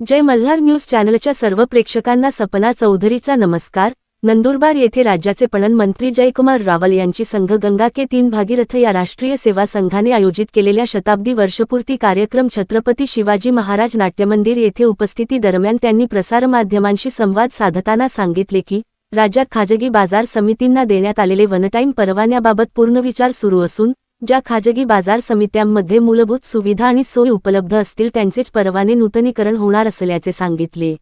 जय Malhar news चॅनलच्या सर्व प्रेक्षकांना सपना चौधरीचा नमस्कार. नंदुरबार येथे राज्याचे पणन मंत्री जयकुमार रावल यांची संघ गंगा के तीन भागीरथ या राष्ट्रीय सेवा संघाने आयोजित केलेल्या शताब्दी वर्षपूर्ती कार्यक्रम छत्रपती शिवाजी महाराज नाट्यमंदिर येथे उपस्थिती दरम्यान त्यांनी प्रसारमाध्यमांशी संवाद साधताना सांगितले की राज्यात खाजगी बाजार समितींना देण्यात आलेले वनटाईम परवान्याबाबत पूर्ण विचार सुरू असून ज्या खाजगी बाजार समित्यांमध्ये मूलभूत सुविधा आणि सोयी उपलब्ध असतील त्यांचेच परवाने नूतनीकरण होणार असल्याचे सांगितले.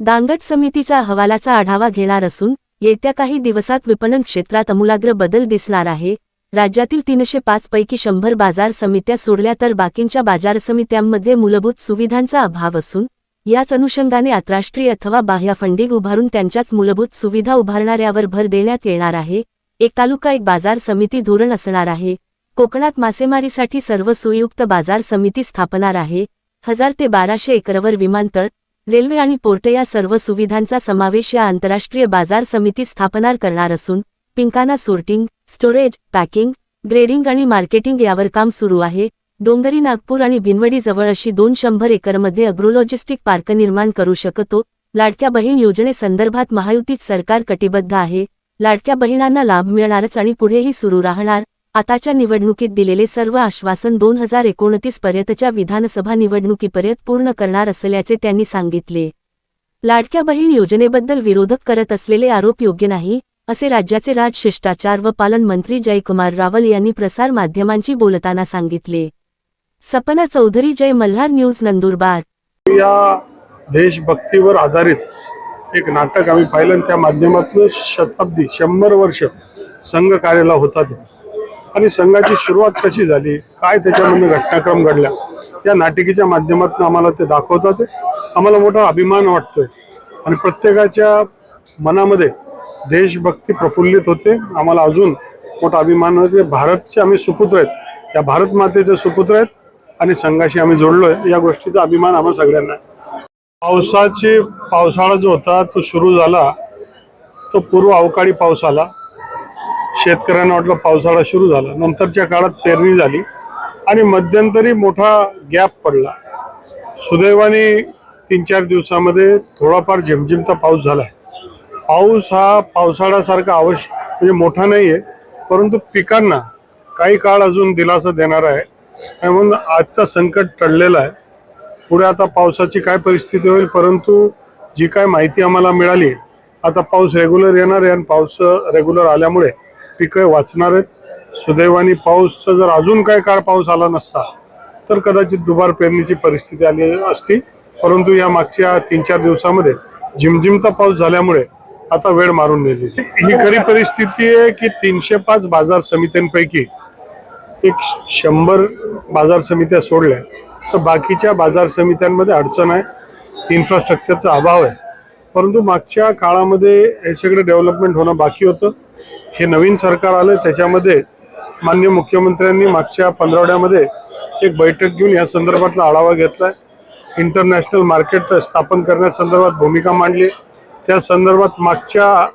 दांगट समितीचा अहवालाचा आढावा घेणार असून येत्या काही दिवसात विपणन क्षेत्रात अमूलाग्र बदल दिसणार आहे. राज्यातील तीनशे पाच पैकी शंभर बाजार समित्या सोडल्या तर बाकींच्या बाजार समित्यांमध्ये मूलभूत सुविधांचा अभाव असून याच अनुषंगाने आंतरराष्ट्रीय अथवा बाह्य फंडिंग उभारून त्यांच्याच मूलभूत सुविधा उभारणाऱ्यावर भर देण्यात येणार आहे. एक तालुका एक बाजार समिती धोरण असणार आहे. कोकणात मासेमारीसाठी सर्व सुयुक्त बाजार समिती स्थापणार आहे. हजार ते बाराशे एकरवर विमानतळ रेल्वे आणि पोर्ट या सर्व सुविधांचा समावेश या आंतरराष्ट्रीय बाजार समिती स्थापनार करणार असून पिंकाना सोर्टिंग स्टोरेज पॅकिंग ग्रेडिंग आणि मार्केटिंग यावर काम सुरू आहे. डोंगरी नागपूर आणि भिनवडीजवळ अशी दोन शंभर एकरमध्ये अग्रोलॉजिस्टिक पार्क निर्माण करू शकतो. लाडक्या बहीण योजनेसंदर्भात महायुतीत सरकार कटिबद्ध आहे. लाडक्या बहिणांना लाभ मिळणारच आणि पुढेही सुरू राहणार. आताच्या निवडणुकीत दिलेले सर्व आश्वासन दोन हजार एकोणतीस पर्यंतच्या विधानसभा निवडणुकीपर्यंत पूर्ण करणार असल्याचे त्यांनी सांगितले. लाडक्या बहीण योजनेबद्दल विरोधक करत असलेले आरोप योग्य नाही असे राज्याचे राज शिष्टाचार व पालन मंत्री जयकुमार रावल यांनी प्रसार माध्यमांशी बोलताना सांगितले. सपना चौधरी जय मल्हार न्यूज नंदुरबार. या देशभक्तीवर आधारित एक नाटक आम्ही पाहिलं त्या माध्यमातून शताब्दी शंभर वर्ष संघ कार्याला होता आणि संघाची सुरुवात कशी झाली? काय त्याच्यामध्ये घटनाक्रम घडल्या या नाटिकेच्या माध्यमातून आम्हाला ते दाखवतात. आम्हाला मोठा अभिमान वाटतोय. आणि प्रत्येकाच्या मनामध्ये देशभक्ती प्रफुल्लित होते. आम्हाला अजून मोठा अभिमान होते भारतचे आम्ही सुपुत्र आहेत या भारत मातेचे सुपुत्र आहेत आणि संघाशी आम्ही जोडलोय. या गोष्टीचा अभिमान आम्हा सगळ्यांना पावसाची पावसाळा जो होता तो सुरू झाला. तो पूर्व अवकाळी पाऊस आला. शेतकऱ्यांना वाटलं पावसाळा सुरू झाला. नंतरच्या काळात पेरणी झाली आणि मध्यंतरी मोठा गॅप पडला. सुदैवाने तीन चार दिवसामध्ये थोडाफार झिमझिमता पाऊस झाला पाऊस हा पावसाळ्यासारखा आवश्यक म्हणजे मोठा नाही आहे परंतु पिकांना काही काळ अजून दिलासा देणार आहे. आणि म्हणून आजचा संकट टळलेला आहे. पुढे आता पावसाची काय परिस्थिती होईल परंतु जी काय माहिती आम्हाला मिळाली आता पाऊस रेग्युलर येणार आहे आणि पाऊस रेग्युलर आल्यामुळे पिकं वाचणार आहेत. सुदैवाने पाऊसचा जर अजून काय काळ पाऊस आला नसता तर कदाचित दुबार पेरणीची परिस्थिती आली असती. परंतु या मागच्या तीन चार दिवसामध्ये झिमझिमता पाऊस झाल्यामुळे आता वेळ मारून नेली. ही खरी परिस्थिती आहे की तीनशे पाच बाजार समित्यांपैकी एक शंभर बाजार समित्या सोडल्या तर बाकीच्या बाजार समित्यांमध्ये अडचण आहे. इन्फ्रास्ट्रक्चरचा अभाव आहे. परंतु मागच्या काळामध्ये हे सगळं डेव्हलपमेंट होणं बाकी होतं. हे नवीन सरकार आलं त्याच्यामध्ये मान्य मुख्यमंत्र्यांनी मागच्या पंधरवड्यामध्ये एक बैठक घेऊन या संदर्भातला आढावा घेतलाय. इंटरनॅशनल मार्केट स्थापन करण्यासंदर्भात भूमिका मांडली. त्या संदर्भात मागच्या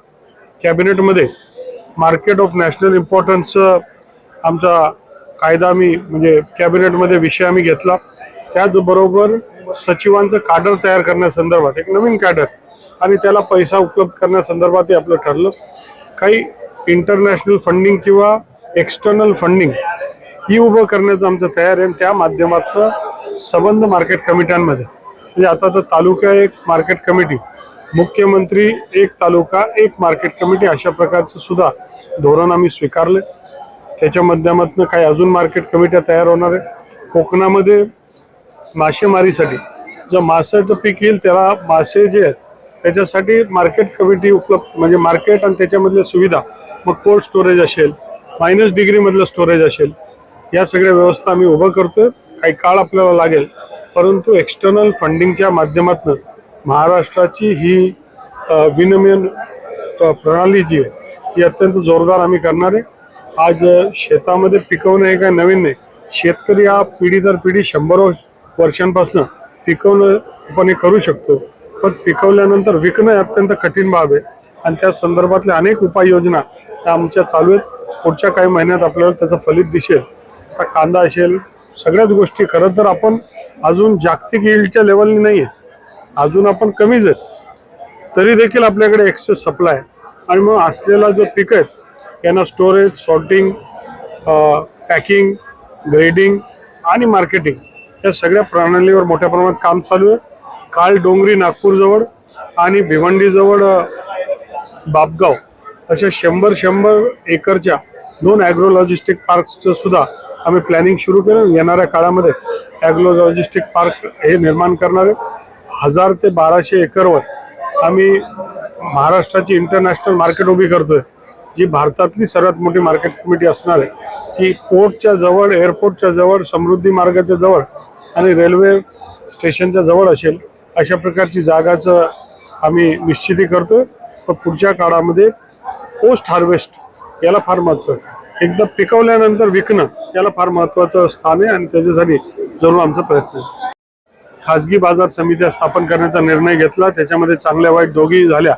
कॅबिनेटमध्ये मार्केट ऑफ नॅशनल इम्पॉर्टन्स आमचा कायदा आम्ही म्हणजे कॅबिनेटमध्ये विषय आम्ही घेतला. त्याचबरोबर सचिवांचं काडर तयार करण्यासंदर्भात एक नवीन काडर आणि त्याला पैसा उपलब्ध करण्यासंदर्भातही आपलं ठरलं. काही इंटरनॅशनल फंडिंग किंवा एक्सटर्नल फंडिंग ही उभं करण्याचं आमचं तयार आहे. आणि त्या माध्यमातलं संबंध मार्केट कमिट्यांमध्ये म्हणजे आता तर तालुका एक मार्केट कमिटी मुख्यमंत्री एक तालुका एक मार्केट कमिटी अशा प्रकारचं सुद्धा धोरण आम्ही स्वीकारले त्याच्या माध्यमातून काही अजून मार्केट कमिट्या तयार होणार आहे. कोकणामध्ये मासेमारीसाठी जर माशाचं पीक येईल त्याला मासे जे आहेत त्याच्यासाठी मार्केट कमिटी उपलब्ध म्हणजे मार्केट आणि त्याच्यामधल्या सुविधा मग कोल्ड स्टोरेज असेल मायनस डिग्रीमधलं स्टोरेज असेल या सगळ्या व्यवस्था आम्ही उभं करतोय. काही काळ आपल्याला लागेल परंतु एक्सटर्नल फंडिंगच्या माध्यमातून महाराष्ट्राची ही अ, विनिमय प्रणाली जी आहे ती अत्यंत जोरदार आम्ही करणार आहे. आज शेतामध्ये पिकवणं हे काय नवीन नाही. शेतकरी हा पिढी दर पिढी शंभर वर्षांपासून पिकवणं आपण हे करू शकतो. पण पिकवल्यानंतर विकणं हे अत्यंत कठीण बाब आहे. आणि त्या संदर्भातल्या अनेक उपाययोजना त्या आमच्या चालू आहेत. पुढच्या काही महिन्यात आपल्याला त्याचं फलित दिसेल. आता कांदा असेल सगळ्याच गोष्टी. खरं तर आपण अजून जागतिक यील्डच्या लेवलने नाही आहे. अजून आपण कमीच आहेत. तरी देखील आपल्याकडे एक्सेस सप्लाय आणि मग असलेला जो पीक आहेत यांना स्टोरेज सॉर्टिंग पॅकिंग ग्रेडिंग आणि मार्केटिंग या सगळ्या प्रणालीवर मोठ्या प्रमाणात काम चालू आहे. काल डोंगरी नागपूरजवळ आणि भिवंडीजवळ बापगाव अशा शंभर शंभर एकरच्या दोन ॲग्रोलॉजिस्टिक पार्कचं सुद्धा आम्ही प्लॅनिंग सुरू केलं. येणाऱ्या काळामध्ये ॲग्रोलॉजिस्टिक पार्क हे निर्माण करणारे हजार ते बाराशे एकरवर आम्ही महाराष्ट्राची इंटरनॅशनल मार्केट उभी करतोय जी भारतातली सर्वात मोठी मार्केट कमिटी असणार आहे. जी पोर्टच्या जवळ एअरपोर्टच्या जवळ समृद्धी मार्गाच्या जवळ आणि रेल्वे स्टेशनच्या जवळ असेल. अशा प्रकारची जागाचं आम्ही निश्चिती करतोय. पण पुढच्या काळामध्ये पोस्ट हार्वेस्ट याला फार महत्त्व आहे. एकदा पिकवल्यानंतर विकणं याला फार महत्वाचं स्थान आहे आणि त्याच्यासाठी जरूर आमचा प्रयत्न आहे. खाजगी बाजार समित्या स्थापन करण्याचा निर्णय घेतला. त्याच्यामध्ये चांगल्या वाईट दोघी झाल्या.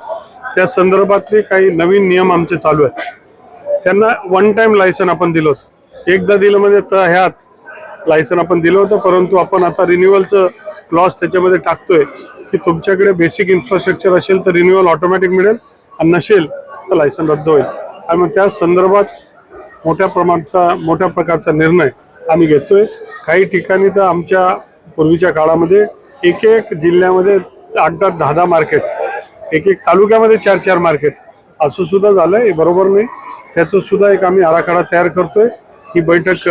त्या संदर्भातले काही नवीन नियम आमचे चालू आहेत. त्यांना वन टाइम लायसन आपण दिलं होतं. एकदा दिलं म्हणजे त ह्यात लायसन आपण दिलं होतं. परंतु आपण आता रिन्युअलचं क्लॉज त्याच्यामध्ये टाकतोय की तुमच्याकडे बेसिक इन्फ्रास्ट्रक्चर असेल तर रिन्युअल ऑटोमॅटिक मिळेल आणि नसेल तर लायसन रद्द होईल. आणि मग त्या संदर्भात मोठ्या प्रमाणाचा मोठ्या प्रकारचा निर्णय आम्ही घेतोय. काही ठिकाणी तर आमच्या पूर्वीच्या काळामध्ये एक एक जिल्ह्यामध्ये आठ आठ दहा दहा मार्केट एक एक तालुक्यामध्ये चार चार मार्केट असं सुद्धा झालंय. बरोबर नाही. त्याचं सुद्धा एक आम्ही आराखडा तयार करतोय. ही बैठक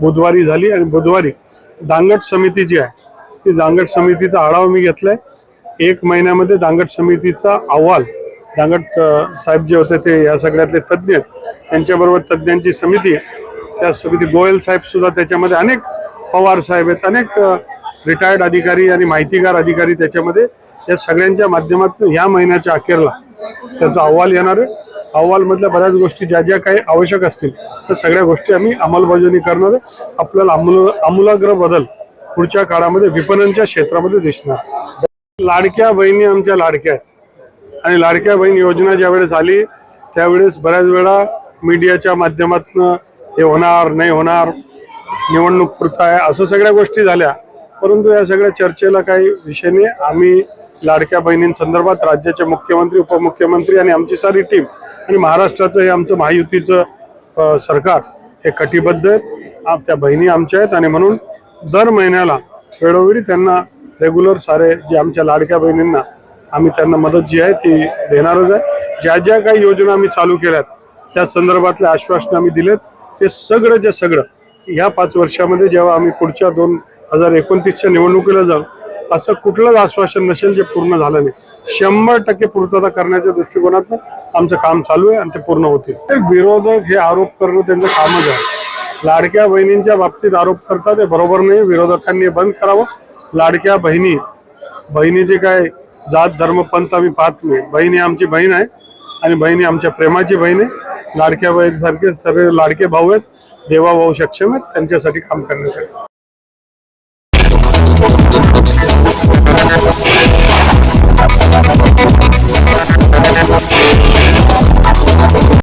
बुधवारी झाली आणि बुधवारी दांगट समिती जी आहे ती दांगट समितीचा आढावा मी घेतलाय. एक महिन्यामध्ये दांगट समितीचा अहवाल दांगट साहेब जे होते ते या सगळ्यातले तज्ज्ञ त्यांच्याबरोबर तज्ज्ञांची समिती त्या समिती गोयल साहेब सुद्धा त्याच्यामध्ये अनेक पवार साहेब आहेत अनेक रिटायर्ड अधिकारी आणि माहितीगार अधिकारी त्याच्यामध्ये. या सगळ्यांच्या माध्यमातून ह्या महिन्याच्या अखेरला त्याचा अहवाल येणार आहे. अहवालमधल्या बऱ्याच गोष्टी ज्या ज्या काही आवश्यक असतील त्या सगळ्या गोष्टी आम्ही अंमलबजावणी करणार आहे. आपल्याला आमूल आमूलाग्र बदल पुढच्या काळामध्ये विपणनच्या क्षेत्रामध्ये दिसणार. लाडक्या बहिणी आमच्या लाडक्या आहेत. आणि लाडक्या बहीण योजना ज्यावेळेस आली त्यावेळेस बऱ्याच वेळा मीडियाच्या माध्यमातून हे होणार नाही होणार निवडणूक पुरता आहे असं सगळ्या गोष्टी झाल्या. परंतु या सगळ्या चर्चेला काही विषय नाही. आम्ही लाडक्या बहिणींसंदर्भात राज्याचे मुख्यमंत्री उपमुख्यमंत्री आणि आमची सारी टीम आणि महाराष्ट्राचं हे आमचं महायुतीचं सरकार हे कटिबद्ध आहेत. त्या बहिणी आमच्या आहेत आणि म्हणून दर महिन्याला वेळोवेळी त्यांना रेग्युलर सारे जे आमच्या लाडक्या बहिणींना आम्ही त्यांना मदत जी आहे ती देणारच आहे. ज्या ज्या काही योजना आम्ही चालू केल्यात त्या संदर्भातले आश्वासन आम्ही दिलेत. ते सगळं जे सगळं ह्या पाच वर्षामध्ये जेव्हा आम्ही पुढच्या दोन हजार एकोणतीसच्या निवडणुकीला जाऊ असं कुठलंच आश्वासन नसेल जे पूर्ण झालं नाही. शंभर टक्के पूर्तता करण्याच्या दृष्टिकोनातून आमचं काम चालू आहे आणि ते पूर्ण होतील. विरोधक हे आरोप करणं त्यांचं कामच आहे. लाडक्या बहिणींच्या बाबतीत आरोप करतात. ते बरोबर नाही. विरोधकांनी बंद करावं. लाडक्या बहिणी बहिणीचे काय जात धर्म पंथ आम्ही पाहत नाही. बहिणी आमची बहीण आहे आणि बहिणी आमच्या प्रेमाची बहीण आहे. लाडक्या बहिणीसारखे सर्व लाडके भाऊ आहेत. देवा भाऊ सक्षम आहेत. त्यांच्यासाठी काम करण्यासाठी.